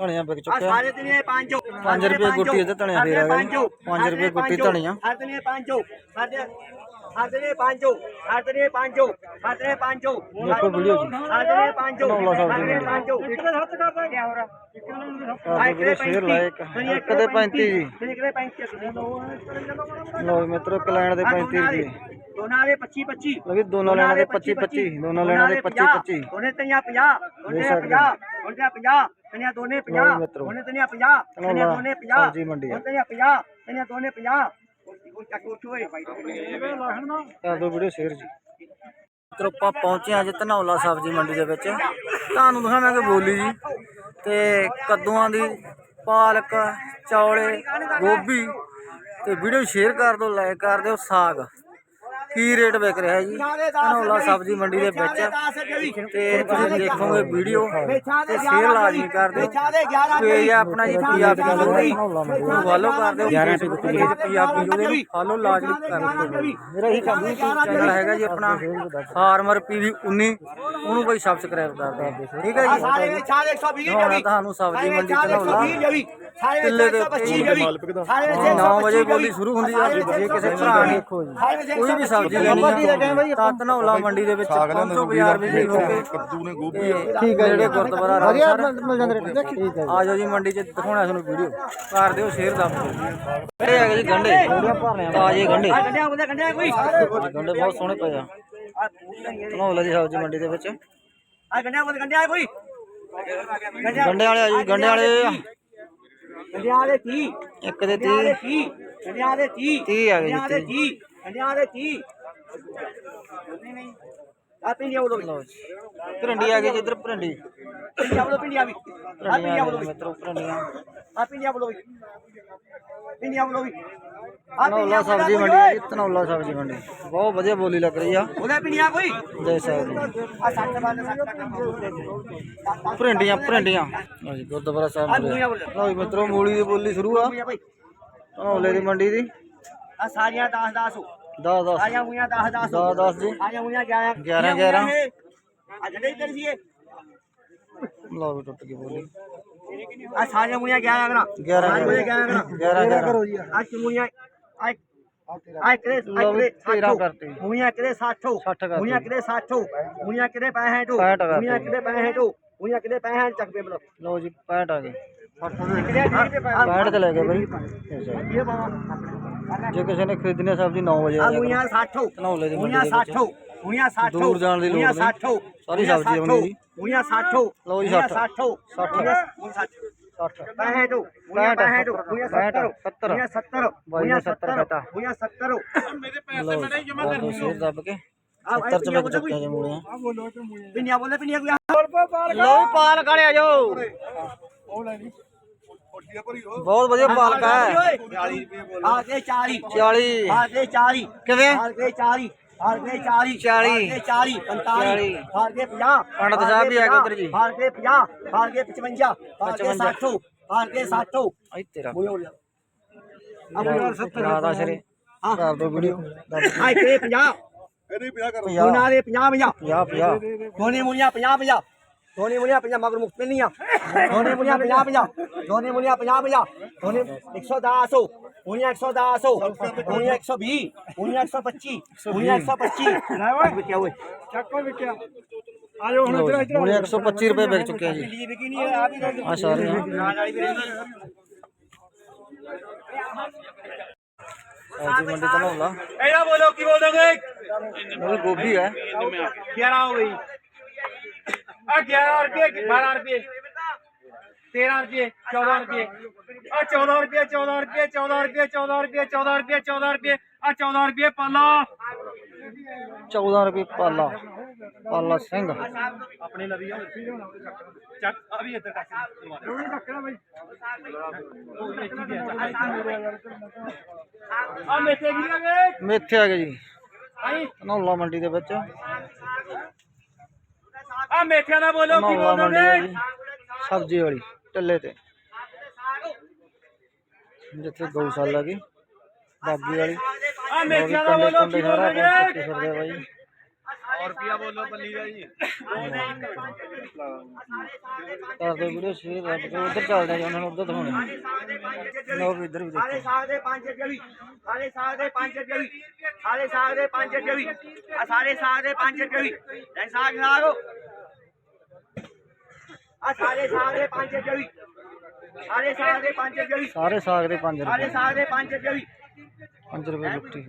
ਧਣੀਆਂ ਵਿਕ ਆ ਚੁੱਕਿਆ ਸਾਰੇ ਦਿਨੇ ਪੰਜ ਪੰਜ ਰੁਪਏ ਗੁੱਟੀ ਤੇ ਧਣੀਆਂ ਫੇਰ ਆ ਗਿਆ ਜੀ। ਪੰਜ ਰੁਪਏ ਗੁੱਟੀ ਧਣੀਆਂ। ਨੇ ਪੰਜ ਸਾਡੇ ਸਾਡੇ ਨੇ ਪੰਜ ਸਾਡੇ ਨੇ ਪੰਜ ਸਾਡੇ ਨੇ ਪੰਜ ਦੇਖੋ ਵੀਡੀਓ ਜੀ ਸਾਡੇ ਨੇ ਪੰਜ ਧਨੌਲਾ ਸਾਹਿਬ ਸਾਡੇ ਦੀ ਨੇ ਪੰਜ ਇੱਕ ਦੇ ਹੱਥ ਕਰਦਾ ਗਿਆ ਹੋਰ ਆਹ ਵੀਡੀਓ ਸ਼ੇਅਰ ਲਾਇਆ ਇੱਕ ਇੱਕ ਦੇ 35 ਜੀ ਇੱਕ ਦੇ 35 ਲੋ ਮਿੱਤਰੋ ਕਲੈਂਡ ਦੇ 35 ਰੁਪਏ ਦੋਨਾਂ ਦੇ 25 25 ਲਓ ਵੀ ਦੋਨਾਂ ਲੈਣਾ ਦੇ 25 25 ਦੋਨਾਂ ਲੈਣਾ ਦੇ 25 25 ਦੋਨੇ ਤਨੀਆਂ 50 ਦੋਨੇ 50 ਦੋਨੇ 50 ਤਨੀਆਂ ਦੋਨੇ 50 ਲਓ ਮਿੱਤਰੋ। ਦੋਨੇ ਤਨੀਆਂ 50 ਤਨੀਆਂ ਲਓ ਦੋਨੇ 50 ਸਬਜ਼ੀ ਮੰਡੀ ਆ। ਦੋਨੇ 50 ਤਨੀਆਂ ਦੋਨੇ 50 ਉਹ ਚੱਕ ਉੱਠੋਏ ਭਾਈ ਕਰ ਦਿਓ ਵੀਡੀਓ ਸ਼ੇਅਰ ਜੀ। ਮਿੱਤਰੋ ਆਪਾਂ ਪਹੁੰਚੇ ਅੱਜ ਧਨੌਲਾ ਸਬਜ਼ੀ ਮੰਡੀ ਦੇ ਵਿੱਚ। ਤੁਹਾਨੂੰ ਦਿਖਾਵਾਂਗੇ ਬੋਲੀ ਜੀ। ਤੇ ਕੱਦੂਆਂ ਦੀ ਪਾਲਕ ਚੌਲੇ ਗੋਭੀ। ਤੇ ਵੀਡੀਓ ਸ਼ੇਅਰ ਕਰ ਦਿਓ ਲਾਈਕ ਕਰ ਦਿਓ ਸਾਗ। ਕੀ ਰੇਟ ਵਿਕ ਰਿਹਾ ਜੀ? ਧਨੌਲਾ ਸਬਜ਼ੀ ਮੰਡੀ ਦੇ ਵਿੱਚ। ਤੇ ਤੁਸੀਂ ਦੇਖੋਗੇ ਵੀਡੀਓ ਤੇ ਸ਼ੇਅਰ ਲਾਜ਼ਮੀ ਕਰ ਦਿਓ। ਪੇਜ ਆਪਣਾ ਜੀ ਪੰਜਾਬੀ ਨੂੰ ਫਾਲੋ ਕਰ ਦਿਓ। 11 ਪੇਜ ਪੰਜਾਬੀ ਨੂੰ ਫਾਲੋ ਲਾਜ਼ਮੀ ਕਰ ਦਿਓ। ਮੇਰਾ ਹੀ ਚੈਨਲ ਹੈਗਾ ਜੀ ਆਪਣਾ ਫਾਰਮਰ ਪੀਵੀ 19 ਉਹਨੂੰ ਕੋਈ ਸਬਸਕ੍ਰਾਈਬ ਕਰ ਦਿਓ। ਠੀਕ ਹੈ ਜੀ? ਸਾਰੇ ਸਾਰੇ 120 ਹੁਣ ਤੁਹਾਨੂੰ ਸਬਜ਼ੀ ਮੰਡੀ ਧਨੌਲਾ। ਸਾਰੇ ਕਿੱਲੇ ਦੇ ਉੱਤੇ 125 ਸਾਰੇ 9 ਵਜੇ ਬੋਲੀ ਸ਼ੁਰੂ ਹੁੰਦੀ ਆ ਜੇ ਕਿਸੇ ਭਰਾ ਨੇ ਕੋਈ ਵੀ ਸਬਜ਼ੀ ਲੈਣੀ ਆ ਤਾਂ ਧਨੌਲਾ ਮੰਡੀ ਦੇ ਵਿੱਚ ਪਹੁੰਚੋ ਬਾਜ਼ਾਰ ਵਿੱਚ ਹੋ ਕੇ ਕੱਦੂ ਨੇ ਗੋਭੀ ਠੀਕ ਹੈ ਜਿਹੜੇ ਗੁਰਦੁਆਰਾ ਠੀਕ ਹੈ ਆ ਜਾਓ ਜੀ ਮੰਡੀ 'ਚ ਦਿਖਾਉਣਾ ਤੁਹਾਨੂੰ ਵੀਡੀਓ। ਕਰ ਦਿਓ ਸ਼ੇਅਰ ਦੱਸ ਦਿਓ। ਕਿਹੜੇ ਹੈਗੇ ਜੀ ਗੰਡੇ ਤਾਜ਼ੇ ਗੰਡੇ ਗੰਡੇ ਬਹੁਤ ਸੋਹਣੇ ਪਏ ਆ। ਧਨੌਲਾ ਦੀ ਸਬਜ਼ੀ ਮੰਡੀ ਦੇ ਵਿੱਚ। ਆ ਗੰਡਿਆ ਬੋਲੇ ਗੰਡਿਆ ਕੋਈ। ਗੰਡੇ ਵਾਲੇ ਆ ਜੀ ਗੰਡੇ ਵਾਲੇ ਗੰਡਿਆ ਦੇ 30 ਇੱਕ ਦੇ ਗੰਡਿਆ ਦੇ 30 30 ਗੰਡਿਆ ਦੇ 30 30 ਆ ਗਏ ਜੀ, ਗੰਡਿਆ ਦੇ 30 ਗੰਡਿਆ ਦੇ 30 ਆ ਪਿੰਡੀਆਂ ਬੋਲੋ ਜੀ। ਭਿੰਡੀ ਆ ਗਈ ਜੀ ਇੱਧਰ ਭਿੰਡੀ ਪਿੰਡੀਆਂ ਬੋਲੋ ਪਿੰਡੀਆਂ ਵੀ। ਆ ਪਿੰਡੀਆਂ ਆ ਬੋਲੋ ਮਿੱਤਰੋ ਭਿੰਡੀਆਂ ਆ ਪਿੰਡੀਆਂ ਬੋਲੋ ਵੀ। ਪਿੰਡੀਆਂ ਬੋਲੋ ਵੀ। ਧਨੌਲਾ ਸਬਜ਼ੀ ਮੰਡੀ ਹੈ ਜੀ ਧਨੌਲਾ ਸਬਜ਼ੀ ਮੰਡੀ। ਬਹੁਤ ਵਧੀਆ ਬੋਲੀ ਲੱਗ ਰਹੀ ਆ। ਉਹਦੇ ਪਿੰਡੀਆਂ ਕੋਈ? ਦੇ ਸਕਦੇ ਹੋ। ਆ 60 ਬਾਦ 60 ਟੱਕਾ ਭਿੰਡੀਆਂ ਭਿੰਡੀਆਂ ਲਓ ਜੀ ਗੁਰਦੁਆਰਾ ਸਾਹਿਬ ਆ। ਲਓ ਜੀ ਮਿੱਤਰੋ ਮੂਲੀ ਦੀ ਬੋਲੀ ਸ਼ੁਰੂ ਆ। ਧਨੌਲੇ ਦੀ ਮੰਡੀ ਦੀ। ਆ ਸਾਰੀਆਂ 10 10 10 10 ਆਇਆ ਮੂਲੀਆਂ 10 10 10 10 ਜੀ ਆਇਆ ਮੂਲੀਆਂ 11 11 11 ਆ ਜੜੇ ਇੱਧਰ ਸੀਏ ਲਓ ਵੀ ਟੁੱਟ ਗਈ ਬੋਲੀ ਆ ਸਾਰੀਆਂ ਮੂਲੀਆਂ 11 ਕਰਾ 11 11 ਕਰਾ 11 11 ਆ ਚਮੂਲੀਆਂ ਆ ਆ ਕਿਰੇ ਲਓ ਵੀ 13 ਕਰਤੀ ਮੂਲੀਆਂ ਕਿਰੇ 60 60 ਕਰਤੀ। ਮੂਲੀਆਂ ਕਿਰੇ 60 ਮੂਲੀਆਂ ਕਿਰੇ 65 65 ਕਰਤੀ। ਮੂਲੀਆਂ ਕਿਰੇ 65 ਮੂਲੀਆਂ ਕਿਰੇ 65 ਚੱਕ ਪੇ ਮਤਲਬ ਲਓ ਜੀ 65 ਆ ਗਈ ਕਿਰੇ 65 ਤੇ ਲੈ ਗਏ ਬਾਈ ਇਹ ਬਾਵਾ ਜੇ ਕਿਸੇ ਨੇ ਖਰੀਦਣੀ ਹੈ। ਸਬਜ਼ੀ 9 ਵਜੇ ਆ ਆ ਜਾਇਆ ਮੂਲੀਆਂ 60 ਧਨੌਲੇ ਦੀ ਵਿੱਚ 60 ਮੂਲੀਆਂ 60 ਦੂਰ ਜਾਣ ਦੀ ਲੋੜ ਨਹੀਂ। 60 ਸਾਰੀ ਸਬਜ਼ੀ ਆਪਣੀ ਜੀ। ਮੂਲੀਆਂ 60 ਲਓ ਜੀ, 60 60 60 60 60 65 65 65 ਮੂਲੀਆਂ 70 70 ਮੂਲੀਆਂ 70 ਬਾਈ ਨੇ ਮੂਲੀਆਂ 70 70 ਕਹਤਾ। ਮੂਲੀਆਂ 70 ਲਓ ਜੀ। ਬਾਕੀ ਸ਼ੇਰ ਦੱਬ ਕੇ। 70 ਚ ਵਿਕ ਚੁੱਕੀਆਂ ਜੀ ਮੂਲੀਆਂ ਪਿੰਨੀਆਂ। ਬੋਲੇ ਪਿੰਨੀਆਂ ਵੀ ਪਾਲਕ ਵਾਲੇ ਆ ਜਾਓ। ਬਹੁਤ ਵਧੀਆ ਪਾਲਕ ਹੈ 40 ਰੁਪਏ ਆ ਕੇ 40 40 ਆ ਕੇ 40 ਕਿਵੇਂ? ਆ ਕੇ 40 ਆ ਕੇ 40 40 ਆ ਕੇ 40 45 ਆ ਕੇ 50 ਪੰਡਤ ਸਾਹਿਬ ਵੀ ਆ ਗਏ ਉੱਧਰ ਜੀ। ਆ ਕੇ 50 ਆ ਕੇ 55 ਆ ਕੇ 60 ਆ ਕੇ 60 ਆਈ ਤੇਰਾ ਬੋਲੇ ਹੋ ਜਾ ਰਾਦਾ ਸ਼ਰੇ। ਕਰ ਦੋ ਵੀਡੀਓ। ਆ ਕੇ 50 ਇਹਨੇ 50 ਕਰ। 50 ਉਹਨਾਂ ਦੇ 50 50 50 50 ਦੋਨੇ ਮੁੰਡੀਆਂ 50 50 ਦੋਨੇ ਮੁੰਡੀਆਂ 50 ਮਗਰ ਮੁਕਤ ਨਹੀਂ ਆ ਦੋਨੇ ਮੁੰਡੀਆਂ 50 50 ਦੋਨੇ ਮੁੰਡੀਆਂ 50 50 ਦੋਨੇ 110 ਮੁੰਡੀਆਂ 110 ਮੁੰਡੀਆਂ 120 ਮੁੰਡੀਆਂ 125 ਮੁੰਡੀਆਂ 125 ਲੈ ਓਏ ਵਿਕਿਆ ਓਏ ਚੱਕੋ ਵਿਕਿਆ ਆਜੋ ਮੂਲੀਆਂ 125 ਰੁਪਏ ਵਿਕ ਚੁੱਕੇ ਆ ਜੀ ਬਿਜਲੀ ਵਿਕੀ ਨਹੀਂ ਆ ਵੀ ਆ ਸਾਰੀਆਂ ਨਾਲ ਵਾਲੀ ਵੀ ਰਹਿੰਦੀ ਸਬਜ਼ੀ ਮੰਡੀ ਧਨੌਲਾ ਇਹਦਾ ਬੋਲੋ ਕੀ ਬੋਲ ਦੋਗੇ ਉਹ ਵੀ ਗੋਭੀ ਹੈ 11 ਹੋ ਗਈ ਆ 11 ਰੁਪਏ 12 ਰੁਪਏ। 13 ਰੁਪਏ 14 ਰੁਪਏ। ਆ 14 ਰੁਪਏ 14 ਰੁਪਏ 14 ਰੁਪਏ 14 ਰੁਪਏ 14 ਰੁਪਏ 14 ਰੁਪਏ। ਆ 14 ਰੁਪਏ ਪਾਲਾ। 14 ਰੁਪਏ ਪਾਲਾ। ਪਾਲਾ ਸਿੰਘ। ਆਪਣੇ ਲਵੀ ਚੱਕ ਆ ਵੀ ਇੱਧਰ ਕੱਟ ਉਹ ਨਹੀਂ ਰੱਖਣਾ ਬਾਈ। ਆ ਮੇਥੇ ਲਗੇ ਮੇਥੇ ਆ ਗਏ ਜੀ। ਆਈ। ਧਨੌਲਾ ਮੰਡੀ ਦੇ ਵਿੱਚ। ਆ ਮੇਥਿਆਂ ਦਾ ਬੋਲੋ ਕੀ ਮੰਡੀ ਬੋਲੋਗੇ ਜੀ ਸਬਜ਼ੀ ਵਾਲੀ ਟੱਲੇ ਤੇ। ਜਿੱਥੇ ਗਊਸ਼ਾਲਾ ਗਈ ਬਾਗੀ ਵਾਲੀ। ਆ ਮੇਥਿਆਂ ਦਾ ਕੰਡੇ ਬੋਲੋ ਕੁੰਡੇ ਕੀ ਸਾਰਾ ਬੋਲੋਗੇ ਕੁਝ ਫਿਰਦੇ ਬਾਈ ਕਰ ਦਿਓ ਵੀਡੀਓ ਸ਼ੇਅਰ ਰੱਬ ਕੇ ਉਧਰ ਚੱਲਦੇ ਆ ਜੀ, ਉਹਨਾਂ ਨੂੰ ਉਧਰ ਦਿਖਾਉਣੇ ਲਓ ਵੀ ਇੱਧਰ ਵੀ ਦੇਖੋ। ਸਾਰੇ ਸਾਗ ਦੇ 5 ਰੁਪਏ। ਵੀ ਸਾਰੇ ਸਾਗ ਦੇ 5 ਰੁਪਏ। ਵੀ ਸਾਰੇ ਸਾਗ ਦੇ 5 ਰੁਪਏ ਵੀ ਆ ਸਾਰੇ ਸਾਗ ਦੇ 5 ਰੁਪਏ ਵੀ ਲੈ ਸਾਗ ਸਾਗੋ ਆ ਸਾਰੇ ਸਾਗ ਦੇ 5 ਰੁਪਏ ਵੀ ਸਾਰੇ ਸਾਗ ਦੇ 5 ਰੁਪਏ ਵੀ ਸਾਰੇ ਸਾਗ ਦੇ 5 ਸਾਰੇ ਰੁਪਏ ਸਾਗ ਦੇ 5 ਰੁਪਏ ਵੀ 5 ਰੁਪਏ ਗੁੱਟੀ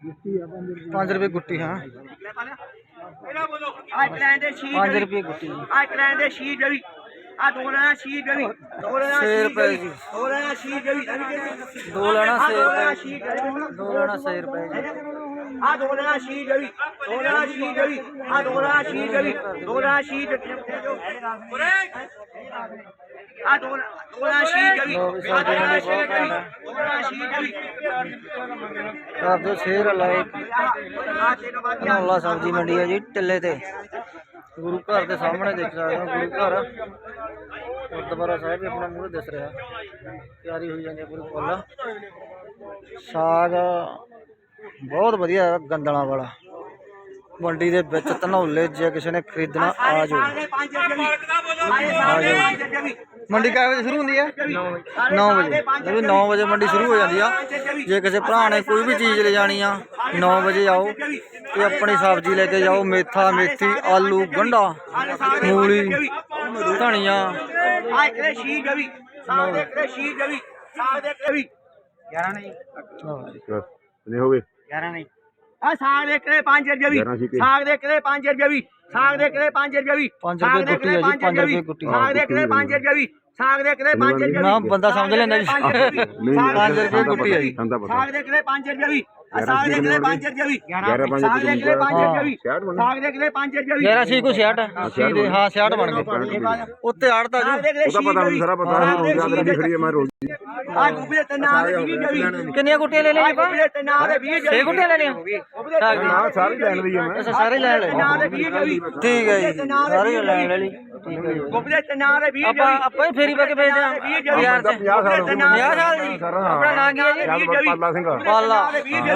5 ਰੁਪਏ ਗੁੱਟੀ ਹਾਂ ਆ ਕਲੈਂ ਦੇ 6 5 ਰੁਪਏ ਗੁੱਟੀ ਆ ਕਲੈਂ ਦੇ 6 ਰੁਪਏ ਵੀ ਆ ਦੋ ਲੈਣਾ 6 ਰੁਪਏ ਵੀ ਦੋ ਲੈਣਾ ਛੇ 6 ਰੁਪਏ ਜੀ। ਦੋ ਲੈਣਾ 6 ਰੁਪਏ ਵੀ ਦੋ ਲੈਣਾ ਛੇ ਦੋ ਲੈਣਾ ਰੁਪਏ। 6 ਰੁਪਏ ਦੋ ਲੈਣਾ 6 ਰੁਪਏ ਜੀ ਆ ਦੋ ਲੈਣਾ ਛੀ ਜਵੀ ਦੋ ਲੈਣਾ ਛੀ ਜਵੀ ਆ ਦੋ ਲੈਣਾ ਛੀ ਜਵੀ ਦੋ ਲੈਣਾ ਛੀ ਜਵੀ ਆ ਦੋ ਦੋ ਆ ਦੋ ਨਾਲ ਕਰ। ਲਾਈਕ ਸਬਜ਼ੀ ਮੰਡੀ ਹੈ ਜੀ ਟਿੱਲੇ ਤੇ। ਗੁਰੂ ਘਰ ਦੇ ਸਾਹਮਣੇ ਦੇਖ ਸਕਦੇ ਹੋ ਗੁਰੂ ਘਰ ਗੁਰਦੁਆਰਾ ਸਾਹਿਬ ਵੀ ਆਪਣਾ ਮੂਹਰੇ ਦਿਸ ਰਿਹਾ। ਤਿਆਰੀ ਹੋਈ ਜਾਂਦੀ ਹੈ ਪੂਰੀ ਫੁੱਲ। ਸਾਗ ਬਹੁਤ ਵਧੀਆ ਗੰਦਲਾਂ ਵਾਲਾ। ਮੰਡੀ ਦੇ ਵਿੱਚ ਧਨੌਲੇ ਜੇ ਕਿਸੇ ਨੇ ਖਰੀਦਣਾ ਆ ਜਾਓ। ਮੰਡੀ ਕਿੰਨੇ ਵਜੇ ਸ਼ੁਰੂ ਹੁੰਦੀ ਹੈ? 9 ਵਜੇ। ਇਹ 9 ਵਜੇ ਮੰਡੀ ਸ਼ੁਰੂ ਹੋ ਜਾਂਦੀ ਆ। ਜੇ ਕਿਸੇ ਭਰਾ ਨੇ ਕੋਈ ਵੀ ਚੀਜ਼ ਲੈ ਜਾਣੀ ਆ 9 ਵਜੇ ਆਓ ਤੇ ਆਪਣੀ ਸਬਜ਼ੀ ਲੈ ਕੇ ਜਾਓ ਮੇਥਾ ਮੇਥੀ ਆਲੂ ਗੰਢਾ ਮੂਲੀ ਧਨੀਆ। ਆ ਕਿਹੜੇ ਛੀ ਜਵੀ ਸਾਹ ਦੇ ਕਿਹੜੇ ਛੀ ਜਵੀ ਸਾਹ ਦੇ ਕਿਹੜੇ 11 ਨਹੀਂ ਕਿੰਨੇ ਹੋ ਗਏ। 11 ਨਹੀਂ ਆ ਸਾਗ ਦੇ ਕਿਲੇ 5 ਰੁਪਏ ਵੀ? ਸਾਗ ਦੇ ਕਿਲੇ 5 ਰੁਪਏ ਵੀ ਸਾਗ ਦੇ ਕਿਲੇ 5 ਰੁਪਏ ਵੀ ਪੰਜ ਸਾਗ ਦੇ ਕਿਲੇ ਗੁੱਟੀ ਆ ਜੀ, ਪੰਜ ਪੰਜ ਰੁਪਏ ਰੁਪਏ ਗੁੱਟੀ। ਸਾਗ ਦੇ ਕਿਲੇ 5 ਰੁਪਏ ਵੀ ਸਾਗ ਦੇ ਕਿਲੇ 5 ਰੁਪਏ ਨਾ ਬੰਦਾ ਸਮਝ ਲੈਂਦਾ ਜੀ। ਰੁਪਏ ਗੁੱਟੀ ਸਾਗ ਦੇ ਕਿਲੇ 5 ਰੁਪਏ ਵੀ ਆ ਸਾਗ ਦੇ ਕਿਲੇ 5 ਰੁਪਏ ਵੀ ਗਿਆਰਾਂ ਪੰਜ ਸਾਗ ਦੇ ਕਿਲੇ 5 ਰੁਪਏ ਵੀ ਛਿਆਹਠ ਬਣ ਸਾਗ ਦੇ ਕਿਲੇ 5 ਰੁਪਏ ਵੀ 11 ਸੀ ਕੋ 66 ਸੀ ਦੇ ਹਾਂ 66 ਬਣ ਗਏ। ਉੱਤੇ ਆੜਤਾ ਸਾਗ ਜੀ ਦੇ ਕਿਲੇ ਉਹਦਾ ਪਤਾ ਨਹੀਂ ਸਾਰਾ ਪਤਾ ਹੈ ਰੋਜ਼ ਦਾ ਖੜੀ ਹੈ ਮੈਂ ਰੋਜ਼। ਦੀ। ਆ ਗੁੱਬੇ ਤੇ ਨਾਂ ਦੇ 20 ਰੁਪਏ ਵੀ ਕਿੰਨੀਆਂ ਗੁੱਟੀਆਂ ਲੈ ਆ ਲਈਆਂ ਆਪਾਂ ਗੁੱਬੇ ਤੇ ਨਾਂ ਦੇ 20 ਰੁਪਏ 6 ਗੁੱਟੀਆਂ ਲੈ ਲਈਆਂ? ਸਾਗ ਦੀ। ਹਾਂ ਸਾਰੀ ਲੈਣ ਦੀ ਹੈ ਮੈਂ ਅੱਛਾ ਸਾਰੇ ਲੈ ਲਏ। ਨਾਂ ਦੇ 20 ਰੁਪਏ ਵੀ ਠੀਕ ਹੈ ਜੀ। ਸਾਰੇ ਲੈ ਲੈ ਲਈ ਠੀਕ ਹੈ ਜੀ। ਗੁੱਬੇ ਤੇ ਨਾਂ ਦੇ 20 ਆਪਾਂ ਆਪਾਂ ਹੀ ਫੇਰੀ ਕੇ ਵੇਚਦੇ ਆ ਯਾਰ ਤੇ 50 ਸਾਲ ਹੋ ਗਏ। 50 ਸਾਲ ਜੀ। ਆਪਣਾ ਨਾਂ ਕੀ ਹੈ ਜੀ? ਪਾਲਾ ਸਿੰਘ। ਪਾਲਾ।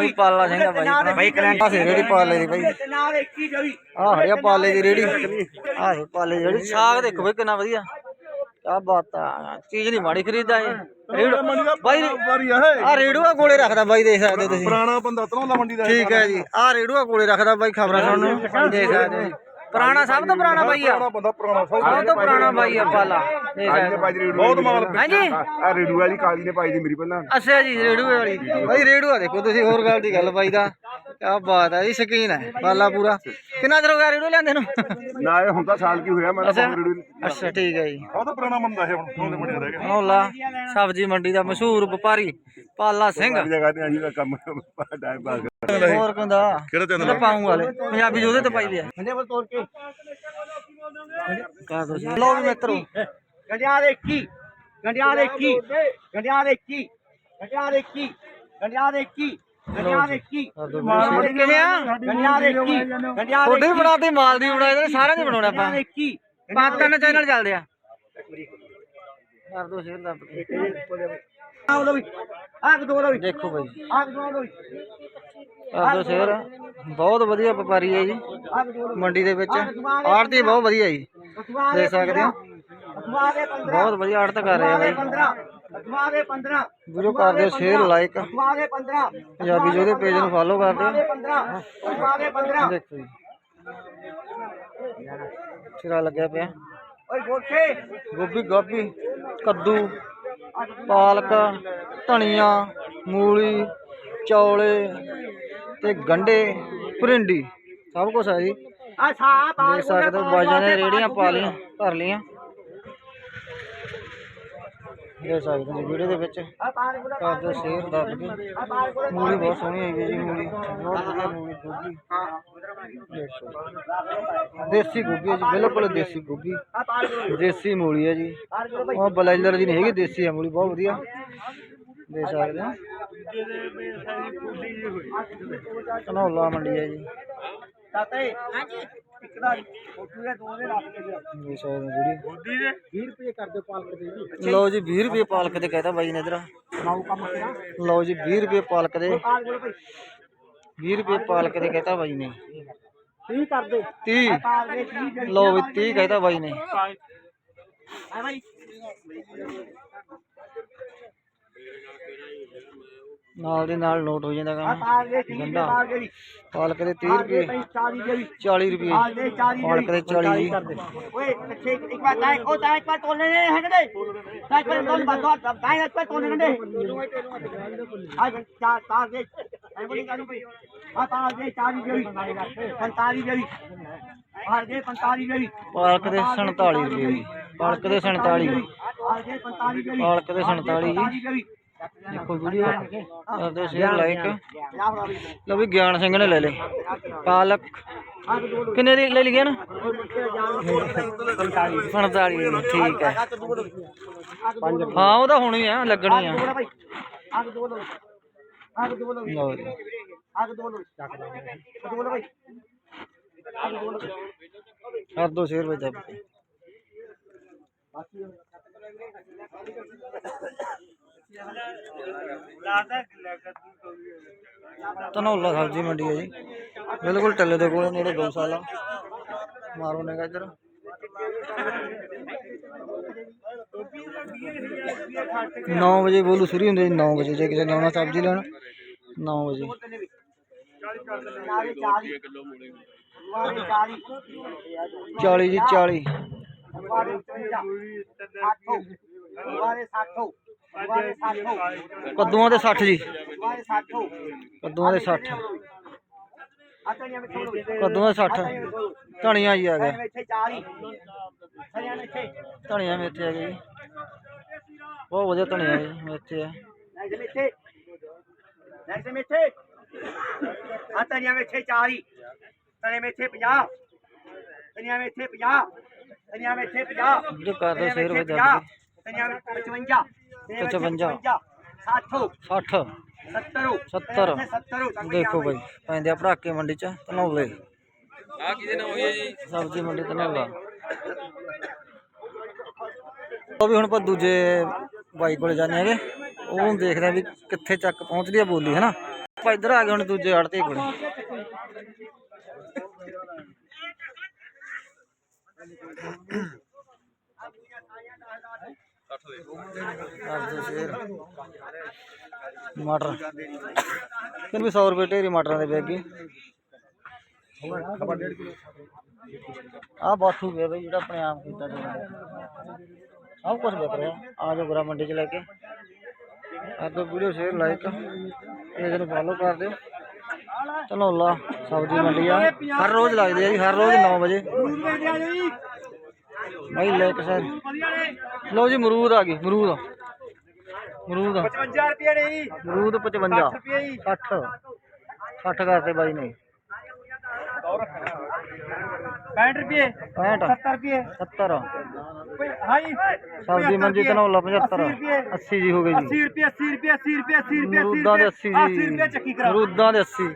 ਵੀ ਪਾਲਾ ਸਿੰਘ ਆ ਬਾਈ। ਬਾਈ ਕਲੈਂਟ ਆਸੇ ਰੇੜੀ ਪਾਲੇ ਦੀ ਬਾਈ। ਤੇ ਨਾਂ ਦੇ 21 ਰੁਪਏ ਵੀ ਆਹ ਹੜਿਆ ਪਾਲੇ ਦੀ ਰੇੜੀ। ਆਹ ਪਾਲੇ ਦੀ ਰੇੜੀ। ਸਾਗ ਦੇਖੋ ਬਈ ਕਿੰਨਾ ਵਧੀਆ। ਕਿਆ ਬਾਤ ਆ। ਚੀਜ਼ ਨਹੀਂ ਮਾੜੀ ਖਰੀਦਦਾ ਇਹ। ਰੇੜੂ ਬਾਈ ਆ ਰੇੜੂਆ ਕੋਲੇ ਰੱਖਦਾ ਬਾਈ ਦੇਖ ਸਕਦੇ ਤੁਸੀਂ। ਪੁਰਾਣਾ ਬੰਦਾ ਤਨੋਲਾ ਮੰਡੀ ਦਾ ਠੀਕ ਹੈ ਜੀ। ਆ ਰੇੜੂਆ ਕੋਲੇ ਰੱਖਦਾ ਬਾਈ ਖਬਰਾਂ ਸੁਣਨ ਨੂੰ। ਦੇਖ ਸਕਦੇ। ਪੁਰਾਣਾ ਸਭ ਤੋਂ ਪੁਰਾਣਾ ਬਾਈ ਆ। ਪੁਰਾਣਾ ਬੰਦਾ ਪੁਰਾਣਾ ਸਭ ਤੋਂ ਪੁਰਾਣਾ ਬਾਈ ਆ ਪਾਲਾ। ਦੇਖ ਕਾਲੀ ਸਕਦੇ ਨੇ ਹੋ। ਪਾਈ ਦੀ ਰੇਡੂ ਬਹੁਤ ਮਾਲ ਹਾਂਜੀ। ਆ ਰੇਡੂ ਵਾਲੀ ਕਾਲੀ ਨੇ ਪਾਈ ਦੀ ਮੇਰੀ ਪਹਿਲਾਂ। ਅੱਛਾ ਜੀ ਰੇੜੂਏ ਵਾਲੀ। ਬਾਈ ਰੇੜੂਆ ਦੇਖੋ ਤੁਸੀਂ ਹੋਰ ਗੱਲ ਦੀ ਗੱਲ ਬਾਈ ਦਾ। ਕਿਆ ਬਾਤ ਹੈ ਜੀ ਸ਼ਕੀਨ ਹੈ ਪਾਲਾ ਪੂਰਾ। ਕਿੰਨਾ ਚਿਰ ਹੋ ਗਿਆ ਰੇੜੂ ਲਿਆਂਦੇ ਨੂੰ? ਨਾ ਇਹ ਹੁਣ ਤਾਂ ਸਾਲ ਕੀ ਹੋਇਆ ਮੈਂ ਤਾਂ ਅੱਛਾ। ਠੀਕ ਹੈ ਜੀ। ਉਹ ਤਾਂ ਪੁਰਾਣਾ ਬੰਦਾ ਹੈ ਹੁਣ ਤਨੋਲੇ ਮੰਡੀ ਦਾ ਰਹਿ ਗਿਆ। ਹੌਲਾ ਸਬਜ਼ੀ ਮੰਡੀ ਦਾ ਮਸ਼ਹੂਰ ਵਪਾਰੀ ਪਾਲਾ ਸਿੰਘ। ਸਾਰੀ ਜਗ੍ਹਾ ਤੇ ਅਸੀਂ ਦਾ ਕੰਮ ਟਾਈਮ ਪਾਸ ਹੋਰ ਕਹਿੰਦਾ ਕਿਹੜਾ ਚੈਨਲ ਉਹਦਾ ਪਾਉਂ ਵਾਲੇ ਪੰਜਾਬੀ ਜੋਦੇ ਤੇ ਪਾਈ ਦੇ ਬੰਦੇ ਕੋਲ ਤੋੜ ਕੇ। ਕਾ ਦੋ ਜੀ ਲੋ ਵੀ ਮਿੱਤਰੋ। ਗੰਡਿਆਂ ਦੇ 21 ਗੰਡਿਆਂ ਦੇ 21 ਗੰਡਿਆਂ ਦੇ 21 ਗੰਡਿਆਂ ਦੇ 21 ਗੰਡਿਆਂ ਦੇ 21 ਗੰਡਿਆਂ ਦੇ 21 ਮਾਲ ਕਿਵੇਂ ਆ? ਗੰਡਿਆਂ ਦੇ 21 ਗੰਡਿਆਂ ਦੇ ਤੁਹਾਡੇ ਵੀ ਬਣਾਤੇ ਮਾਲ ਦੀ ਬਣਾਏ ਤੇ ਸਾਰਿਆਂ ਦੇ ਬਣਾਉਣੇ ਆਪਾਂ। 21 ਪਾਕਿਸਤਾਨ ਚੈਨਲ ਚੱਲਦੇ ਆ। ਕਰ ਦੋ ਸ਼ੇਅਰ ਦੱਬ ਕੇ ਆਹ ਲੋ ਵੀ ਆਹ ਦੋ ਲੋ ਵੀ ਦੇਖੋ ਬਾਈ। ਆਹ ਦੋ ਲੋ ਵੀ ਕਰ ਦੋ ਸ਼ੇਅਰ ਬਹੁਤ ਵਧੀਆ ਵਪਾਰੀ ਹੈ ਜੀ। ਮੰਡੀ ਦੇ ਵਿੱਚ। ਆੜਤੀ ਬਹੁਤ ਵਧੀਆ ਜੀ। ਦੇਖ ਸਕਦੇ ਹੋ। ਅਖਬਾਰ ਦੇ 15 ਬਹੁਤ ਵਧੀਆ ਆੜਤ ਕਰ ਰਹੇ ਆ ਬਾਈ। 15 ਅਖਬਾਰ ਦੇ 15 ਵੀਡੀਓ ਕਰ ਦਿਓ ਸ਼ੇਅਰ ਲਾਈਕ ਅਖਬਾਰ ਦੇ 15 ਪੰਜਾਬੀ ਜੋਦੇ ਪੇਜ ਨੂੰ ਫਾਲੋ ਕਰ ਦਿਓ 15 ਅਖਬਾਰ ਦੇ 15 ਦੇਖੋ ਜੀ। ਸਿਰਾ ਲੱਗਿਆ ਪਿਆ। ਓਏ ਗੋਠੇ ਗੋਭੀ ਗੋਭੀ ਕੱਦੂ ਪਾਲਕ ਧਨੀਆ ਮੂਲੀ ਚੌਲੇ ਤੇ ਗੰਡੇ ਭਰਿੰਡੀ ਸਭ ਕੁਝ ਹੈ ਜੀ। ਆ ਸਾਹ ਪਾ ਸਕਦੇ ਬਾਜਾਂ ਨੇ ਰੇੜੀਆਂ ਪਾ ਲੀਆਂ ਭਰ ਲੀਆਂ ਦੇਖ ਸਕਦੇ ਹੋ ਵੀਡੀਓ ਦੇ ਵਿੱਚ। ਕਰ ਦਿਓ ਸ਼ੇਅਰ ਦੱਬ ਕੇ। ਆ ਪਾਰ ਕੋਲ ਮੂਲੀ ਬਹੁਤ ਸੋਹਣੀ ਹੈਗੀ ਜੀ ਮੂਲੀ ਬਹੁਤ ਵਧੀਆ ਮੂਲੀ ਗੋਭੀ ਦੇਸੀ ਗੋਭੀ ਹੈ ਜੀ ਬਿਲਕੁਲ ਦੇਸੀ ਗੋਭੀ ਦੇਸੀ ਮੂਲੀ ਹੈ ਜੀ। ਉਹ ਬਲੈਲਰ ਦੀ ਨਹੀਂ ਹੈਗੀ ਦੇਸੀ ਹੈ ਮੂਲੀ ਬਹੁਤ ਵਧੀਆ। ਦੇਖ ਸਕਦੇ ਹੋ। ਧਨੌਲਾ ਮੰਡੀ ਹੈ ਜੀ। ਤਾਤੇ ਹਾਂਜੀ। ਇੱਕ ਦਾ ਫੋਟੋ ਦੇ ਦੋ ਦੇ ਰੱਖ ਕੇ ਦਿਓ ਦੇਖ ਸਕਦੇ ਹੋ ਵੀਡੀਓ ਗੋਦੀ ਦੇ? 20 ਰੁਪਏ ਕਰ ਦਿਓ ਪਾਲਕ ਦੇ ਜੀ। ਲਓ ਜੀ 20 ਰੁਪਏ ਪਾਲਕ ਦੇ ਕਹਿੰਦਾ ਬਾਈ ਨੇ ਇਧਰ। ਕੰਮ ਕਿਹੜਾ ਲਓ ਜੀ 20 ਰੁਪਏ ਪਾਲਕ ਦੇ। ਪਾਰ ਕੋਲ ਭਾਈ 20 ਰੁਪਏ ਪਾਲਕ ਦੇ ਕਹਤਾ ਬਾਈ ਨੇ। 30 ਕਰ ਦੇ 30 ਪਾਲ ਦੇ 30 ਲਓ ਵੀ 30 ਕਹਤਾ ਬਾਈ ਨੇ। ਆ ਨਾਲ ਹੋ ਕੰਮ ਪਾਲ ਦੇ 30 ਗੰਢਾ। ਪਾਲ ਦੇ ਵੀ ਪਾਲਕ ਦੇ 30 ਪਾਲ ਦੇ ਰੁਪਏ 40 ਦੇ ਵੀ 40 ਰੁਪਏ ਪਾਲ ਦੇ 40 ਪਾਲਕ ਦੇ 40 ਜੀ ਓਏ ਪਿੱਛੇ ਇੱਕ ਵਾਰ ਤਾਂ ਉਹ ਤਾਂ ਇੱਕ ਵਾਰ ਤੋਲਨੇ ਨੇ ਹੈ ਕਿਤੇ ਤਾਂ ਇੱਕ ਵਾਰ ਤੋਲ ਬੰਦੋ ਤਾਂ ਇੱਕ ਵਾਰ ਤੋਲਨੇ ਨੇ ਆ ਚਾਰ ਤਾਰ ਦੇ ਐ ਬੋਲੀ ਕਾਨੂੰ ਪਈ ਆ ਤਾਰ ਦੇ 40 ਦੇ ਵੀ 45 ਦੇ ਵੀ ਆ ਦੇ 45 ਦੇ ਵੀ ਪਾਲਕ ਦੇ 47 ਰੁਪਏ ਜੀ ਪਾਲਕ ਦੇ 47 ਆ ਦੇ 45 ਦੇ ਵੀ ਪਾਲਕ ਦੇ 47 ਜੀ ਦੇਖੋ ਵੀਡੀਓ। ਕਰਦੇ ਸ਼ੇਅਰ ਲਾਈਕ ਫੜਾ ਵੀ ਲਓ ਵੀ ਗਿਆਨ ਸਿੰਘ ਨੇ ਲੈ ਲਏ। ਪਾਲਕ। ਕਿੰਨੇ ਦੀ ਲੈ ਲਈ ਜਾਣ 47 ਦੀ, ਠੀਕ ਹੈ। ਹਾਂ ਉਹ ਤਾਂ ਹੋਣੀ ਆ ਲੱਗਣੀ ਆ। ਦੋ ਭਾਈ ਆ ਦੋ ਲੋ ਆ ਦੋ ਲੋ ਲਓ ਜੀ। ਆ ਦੋ ਲੋ ਦੋ ਲੋ ਭਾਈ ਆ। ਦੋ ਲੋ ਕਰ ਦੋ ਸ਼ੇਅਰ ਵਿੱਚ ਦੱਬ ਕੇ ਧਨੌਲਾ ਸਬਜ਼ੀ ਮੰਡੀ ਹੈ ਜੀ। ਬਿਲਕੁਲ ਟੱਲੇ ਦੇ ਕੋਲ ਨੇੜੇ ਗਊਸ਼ਾਲਾ ਮਾਰੋ ਨੇ ਇੱਧਰ। ਨੌ ਵਜੇ ਬੋਲੂ ਸ਼ੁਰੂ ਹੁੰਦੇ ਜੀ 9 ਵਜੇ ਜੇ ਕਿਸੇ ਨੇ ਆਉਣਾ ਸਬਜ਼ੀ ਲੈਣ। 9 ਵਜੇ। ਨਾਲੇ 40 ਕਿਲੋ ਮੂਲੇ ਵਾਲੇ 40 40 ਜੀ ਚਾਲੀ। 60 ਕੱਦੂਆਂ ਦੇ 60 ਜੀ। ਵਾਲੇ 60 ਕੱਦੂਆਂ ਦੇ 60 ਆਤਣੀਆਂ ਵਿੱਚ ਥੋੜੋ ਕੱਦੂਆਂ ਦੇ 60 ਧਣੀਆਂ ਜੀ। ਆ ਗਿਆ। ਇੱਥੇ 40 ਹਰਿਆਣਾ ਇੱਥੇ ਧਣੀਆਂ ਮੇਥੇ ਆ ਗਏ ਜੀ। ਬਹੁਤ ਵਧੀਆ ਧਣੀਆਂ ਜੀ ਮੇਥੇ ਆ। ਆਤਣੀਆਂ ਵਿੱਚ 40 ਤਣੇ ਵਿੱਚ 50 ਤਣੀਆਂ ਵਿੱਚ 50 ਤਣੀਆਂ ਵਿੱਚ 50 ਵੀਡੀਓ ਕਰ ਦਿਓ ਸ਼ੇਅਰ 55 55 60 60 70 70 ਆ ਪੜਾਕੇ ਉਹ ਹੁਣ ਦੇਖਦੇ ਆ ਕਿੱਥੇ ਚੱਕ ਪਹੁੰਚਦੀ ਆ ਬੋਲੀ ਹੈਨਾ? ਆਪਾਂ ਇੱਧਰ ਆ ਗਏ ਹੁਣ ਦੂਜੇ ਆੜਤੇ ਕੋਲੇ। Thank. ਮਟਰ। ਕਿੰਨੇ 100 ਰੁਪਏ ਢੇਰੀ ਮਟਰਾਂ ਦੇ ਬੈਗ? ਗਏ ਆ ਬਾਥੂ ਵੇ ਬਈ ਜਿਹੜਾ ਆਪਣੇ ਆਪ ਕੀਤਾ ਸਭ ਕੁਛ ਵਿਕ ਰਿਹਾ। ਆ ਜਾਓ ਗਰਾ ਮੰਡੀ ਚ ਲੈ ਕੇ। ਆ ਤੋਂ ਵੀਡੀਓ ਸ਼ੇਅਰ ਲਾਈਕ ਇਹ ਨੂੰ ਫਾਲੋ ਕਰ ਦਿਓ। ਚਲੋ ਅੱਲਾ ਸਬਜ਼ੀ ਮੰਡੀ ਆ। ਹਰ ਰੋਜ਼ ਲੱਗਦੀ ਆ ਜੀ ਹਰ ਰੋਜ਼ 9 ਵਜੇ। ਭਾਈ ਲੈ ਕੇ ਸਰ। ਲਓ ਜੀ ਮਰੂਦ ਆ ਗਈ ਮਰੂਦ ਮਰੂਦ 55 ਰੁਪਏ ਨਹੀਂ ਮਰੂਦ 55 60 60 ਕਰਤੇ ਬਾਈ ਨੇ। 65 ਰੁਪਏ। 65 70 ਰੁਪਏ। 70 ਹਾਈ ਸਬਜ਼ੀ ਮੰਡੀ ਧਨੌਲਾ 75 80 ਜੀ ਹੋ ਗਈ ਜੀ। 80 ਰੁਪਏ 80 ਰੁਪਏ 80 ਰੁਪਏ 80 ਰੁਪਏ ਮਰੂਦਾਂ ਦੇ 80 80 ਜੀ ਰੁਪਏ ਚੱਕੀ ਕਰਾ ਮਰੂਦਾਂ ਦੇ 80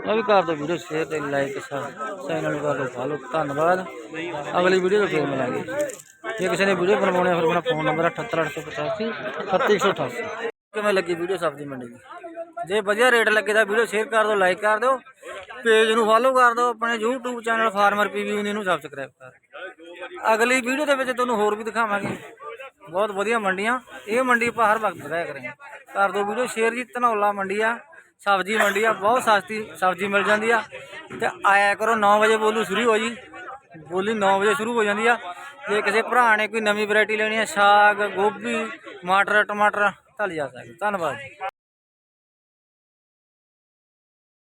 ਲਓ ਵੀ ਕਰ ਦਿਓ ਵੀਡੀਓ ਸ਼ੇਅਰ ਤੇ ਲਾਈਕ ਚੈਨਲ ਨੂੰ ਕਰ ਦਿਓ ਫਾਲੋ। ਧੰਨਵਾਦ। ਅਗਲੀ ਵੀਡੀਓ ਵਿੱਚ ਫੇਰ ਮਿਲਾਂਗੇ। ਜੇ ਕਿਸੇ ਨੇ ਵੀਡੀਓ ਬਣਵਾਉਣੀ ਹੈ ਫਿਰ ਆਪਣਾ ਫੋਨ ਨੰਬਰ 78885 37188 ਕਿਵੇਂ ਲੱਗੀ ਵੀਡੀਓ ਸਬਜ਼ੀ ਮੰਡੀ ਦੀ? ਜੇ ਵਧੀਆ ਰੇਟ ਲੱਗੇ ਤਾਂ ਵੀਡੀਓ ਸ਼ੇਅਰ ਕਰ ਦਿਓ ਲਾਈਕ ਕਰ ਦਿਓ ਪੇਜ ਨੂੰ ਫਾਲੋ ਕਰ ਦਿਓ, ਆਪਣੇ YouTube ਚੈਨਲ ਫਾਰਮਰ ਪੀਵੀ ਨੂੰ ਸਬਸਕ੍ਰਾਈਬ ਕਰ। ਅਗਲੀ ਵੀਡੀਓ ਦੇ ਵਿੱਚ ਤੁਹਾਨੂੰ ਹੋਰ ਵੀ ਦਿਖਾਵਾਂਗੇ। ਬਹੁਤ ਵਧੀਆ ਮੰਡੀਆਂ। ਇਹ ਮੰਡੀ ਆਪਾਂ ਹਰ ਵਕਤ ਦਿਖਾਇਆ ਕਰਾਂਗੇ। ਕਰ ਦਿਓ ਵੀਡੀਓ ਸ਼ੇਅਰ ਜੀ, ਧਨੌਲਾ ਮੰਡੀ ਆ, ਸਬਜ਼ੀ ਮੰਡੀ ਆ, ਬਹੁਤ ਸਸਤੀ ਸਬਜ਼ੀ ਮਿਲ ਜਾਂਦੀ ਆ। ਤੇ ਆਇਆ ਕਰੋ 9 ਵਜੇ ਬੋਲੂ ਸ਼ੁਰੂ ਹੋ ਜੀ। ਬੋਲੀ 9 ਵਜੇ ਸ਼ੁਰੂ ਹੋ ਜਾਂਦੀ ਆ। ਜੇ ਕਿਸੇ ਭਰਾ ਨੇ ਕੋਈ ਨਵੀਂ ਵੈਰਾਈਟੀ ਲੈਣੀ ਹੈ, ਸਾਗ, ਗੋਭੀ, ਮਟਰ, ਟਮਾਟਰ, ਤਾਂ ਲਿਜਾ ਸਕਦੇ ਧੰਨਵਾਦ ਜੀ।